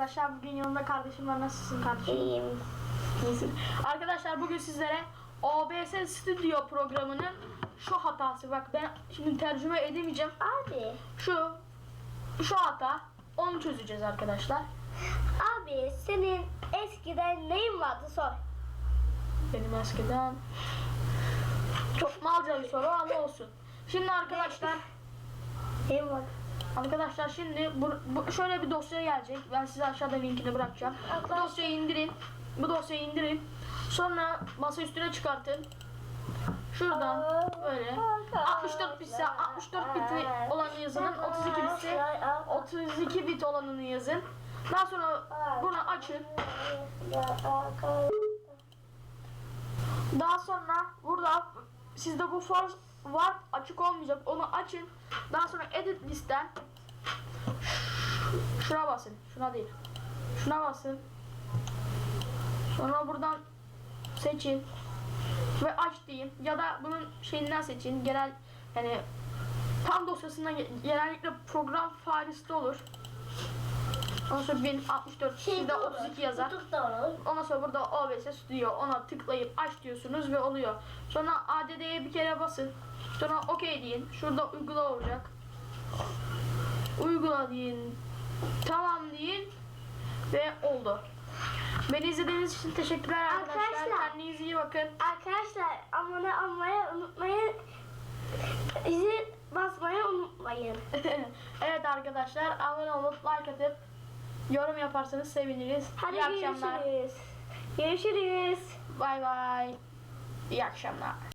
arkadaşlar. Bugün yanımda kardeşim var. Nasılsın kardeşim? İyiyim. İyisin. Arkadaşlar bugün sizlere OBS Studio programının şu hatası. Bak ben şimdi tercüme edemeyeceğim. Abi, Şu şu hata. Onu çözeceğiz arkadaşlar. abi senin eskiden neyin vardı sor. Benim eskiden çok malca bir soru ama olsun. Şimdi arkadaşlar Neyin vardı? Arkadaşlar şimdi bu, bu- şöyle bir dosya gelecek. Ben size aşağıda linkini bırakacağım. Bu dosyayı indirin. Bu dosyayı indirin. Sonra masa üstüne çıkartın. Şuradan böyle 64 bitse 64 bit olanı yazın. 32 bitse 32 bit olanını yazın. Daha sonra bunu açın. Daha sonra burada sizde bu force var açık olmayacak. Onu açın. Daha sonra edit listen şuna basın. Şuna değil. Şuna basın. Sonra buradan seçin ve aç diyeyim ya da bunun şeyinden seçin. Genel yani tam dosyasından ge- genellikle program faresi olur. Ondan sonra 1064 Şey bir de 32 yazar. Ondan sonra burada OBS Studio ona tıklayıp aç diyorsunuz ve oluyor. Sonra ADD'ye bir kere basın. Sonra OK deyin. Şurada uygula olacak. Uygula deyin. Tamam deyin. Ve oldu. Beni izlediğiniz için teşekkürler arkadaşlar. Arkadaşlar. Kendinize iyi bakın. Arkadaşlar abone olmayı unutmayın. Bizi basmayı unutmayın. evet arkadaşlar abone olup like atıp yorum yaparsanız seviniriz. Hadi iyi akşamlar. görüşürüz. Görüşürüz. Bay bay. İyi akşamlar.